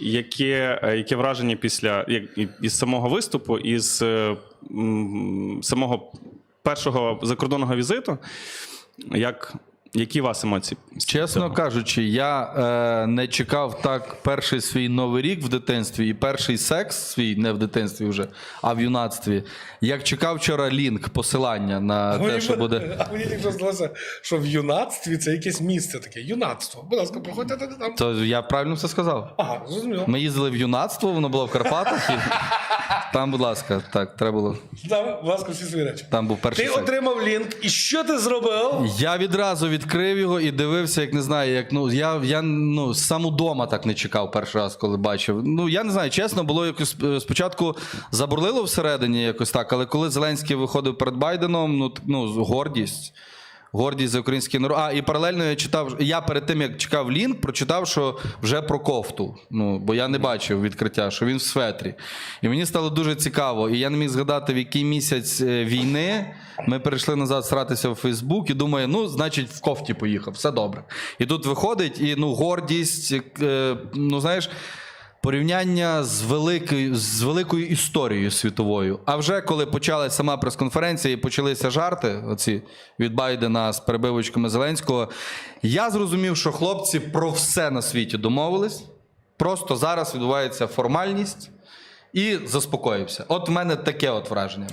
Яке, е, яке враження після як, із самого виступу, із е, м, самого першого закордонного візиту? Як, які у вас емоції? Чесно кажучи, я е, не чекав так перший свій новий рік в дитинстві і перший секс свій не в дитинстві вже, а в юнацтві. Як чекав вчора лінк, посилання на те, що буде. А мені так здалося, що в юнацтві це якесь місце таке. Юнацтво. Будь ласка, проходьте там. То я правильно все сказав. Ага, зрозуміло. Ми їздили в юнацтво, воно було в Карпатах. І... Там, будь ласка, так, треба було. Там, будь ласка, всі свої речі. Там був перший Ти секс. отримав лінк, і що ти зробив? Я відразу відкрив його і дивився, як не знаю, як ну я, я ну сам удома так не чекав перший раз, коли бачив. Ну я не знаю, чесно, було якось е, спочатку забурлило всередині, якось так, але коли Зеленський виходив перед Байденом, ну ну гордість. Гордість за український народ. А і паралельно я читав. Я перед тим як чекав лінк, прочитав, що вже про кофту. Ну бо я не бачив відкриття, що він в светрі. І мені стало дуже цікаво. І я не міг згадати, в який місяць е, війни ми перейшли назад сратися в Фейсбук і думаю, ну, значить, в кофті поїхав, все добре. І тут виходить, і ну, гордість, е, ну знаєш. Порівняння з великою, з великою історією світовою. А вже коли почалася сама прес-конференція і почалися жарти, оці від Байдена з перебивочками Зеленського, я зрозумів, що хлопці про все на світі домовились. Просто зараз відбувається формальність і заспокоївся. От в мене таке от враження.